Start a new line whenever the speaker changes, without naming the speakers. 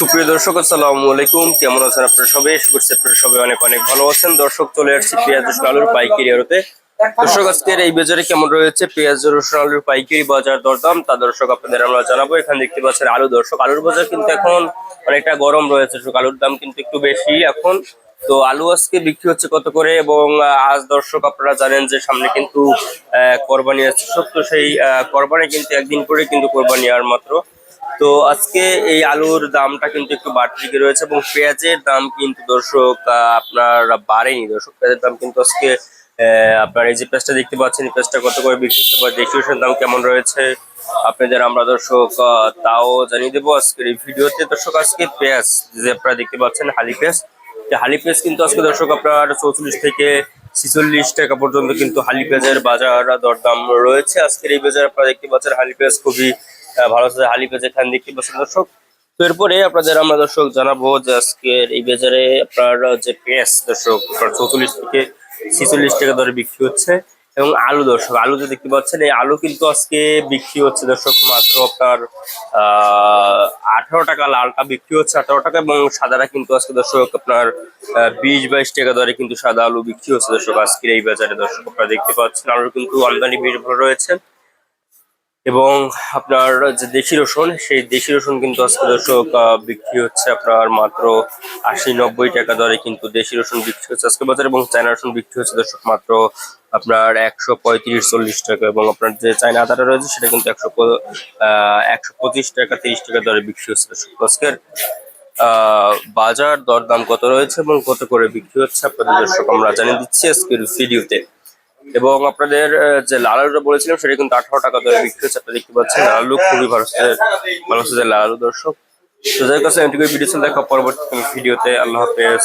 সুপ্রিয় দর্শক, আসসালামু আলাইকুম। কেমন আছেন আপনারা সবাই? আশা করছি আপনারা সবাই অনেক অনেক ভালো আছেন। দর্শক, চলে আসছি পেঁয়াজ রসুন আলুর পাইকারি আড়তে দর্শক, আজকের এই বাজারে কেমন রয়েছে? পেঁয়াজ রসুন আলুর পাইকারি বাজার দরদাম। তা দর্শক, আপনাদের আমরা জানাব। এখানে দেখতে পাচ্ছেন আলু দর্শক, আলুর বাজার কিন্তু এখন অনেকটা গরম রয়েছে। আলুর দাম কিন্তু একটু বেশি এখন। তো আলু আজকে বিক্রি হচ্ছে কত করে? এবং আজ দর্শক, আপনারা জানেন যে সামনে কিন্তু কোরবানি আছে। সত্য সেই কোরবানি কিন্তু একদিন পরে কিন্তু কোরবানি আর মাত্র তো আজকে এই আলুর দামটা কিন্তু একটু বাড়তি রয়েছে এবং পেঁয়াজের দাম কিন্তু দর্শক আপনার বাড়েনি। দর্শক, পেঁয়াজের দাম কিন্তু আজকে আপনার এই যে পেঁয়াজটা দেখতে পাচ্ছেন, এই পেঁয়াজটা কত করে বিক্রি হচ্ছে বা দেশীয় দাম কেমন রয়েছে আপনাদের আমরা দর্শক তাও জানিয়ে দেবো আজকের এই ভিডিওতে। দর্শক, আজকে পেঁয়াজ, যে আপনারা দেখতে পাচ্ছেন, হালি পেঁয়াজ হালি পেঁয়াজ কিন্তু আজকে দর্শক আপনার চৌচল্লিশ থেকে ছিচল্লিশ টাকা পর্যন্ত কিন্তু হালি পেঁয়াজের বাজার দরদাম রয়েছে। আজকের এই বাজার আপনারা দেখতে পাচ্ছেন, হালি পেঁয়াজ খুবই ভালো আছে হালি পেঁয়াজ এখানে দেখতে পাচ্ছেন দর্শক? তো এরপরে আপনাদের, আমরা দর্শক জানাব যে আজকের এই বাজারে আপনার যে পেঁয়াজ দর্শক চৌচল্লিশ থেকে ছিচল্লিশ টাকা দরে বিক্রি হচ্ছে এবং আলু দর্শক, আলু যে দেখতে পাচ্ছেন, এই আলু কিন্তু আজকে বিক্রি হচ্ছে দর্শক মাত্র আপনার আঠারো টাকা, লালটা বিক্রি হচ্ছে আঠারো টাকা এবং সাদাটা কিন্তু আজকে দর্শক আপনার বিশ বাইশ টাকা দরে কিন্তু সাদা আলু বিক্রি হচ্ছে দর্শক আজকের এই বাজারে দর্শক, আপনারা দেখতে পাচ্ছেন, আলুর কিন্তু আমদানি বেশ ভালো রয়েছে। এবং আপনার যে দেশি রসুন, সেই দেশি রসুন কিন্তু আজকে দর্শক বিক্রি হচ্ছে আপনার মাত্র আশি নব্বই টাকা দরে, কিন্তু দেশি রসুন বিক্রি হচ্ছে আজকে বাজারে এবং চায়না রসুন বিক্রি হচ্ছে দর্শক মাত্র আপনার একশো পঁয়ত্রিশ চল্লিশ টাকা এবং আপনার যে চায়না আদাটা রয়েছে, সেটা কিন্তু একশো একশো পঁচিশ টাকা, তিরিশ টাকা দরে বিক্রি হচ্ছে দর্শক। আজকের বাজার দরদাম কত রয়েছে এবং কত করে বিক্রি হচ্ছে আপনাদের দর্শক আমরা জানিয়ে দিচ্ছি আজকের ভিডিওতে। এবং আপনাদের যে লাল আলুটা বলেছিলাম সেটা কিন্তু আঠারো টাকা দরে বিক্রি হচ্ছে আপনারা দেখতে পাচ্ছেন। লাল আলু খুবই ভালো হচ্ছে ভালো লাল আলু দর্শক। তো যাই কাছে এমটি ভিডিও দেখা পরবর্তী কোনো ভিডিওতে আল্লাহ হাফেজ।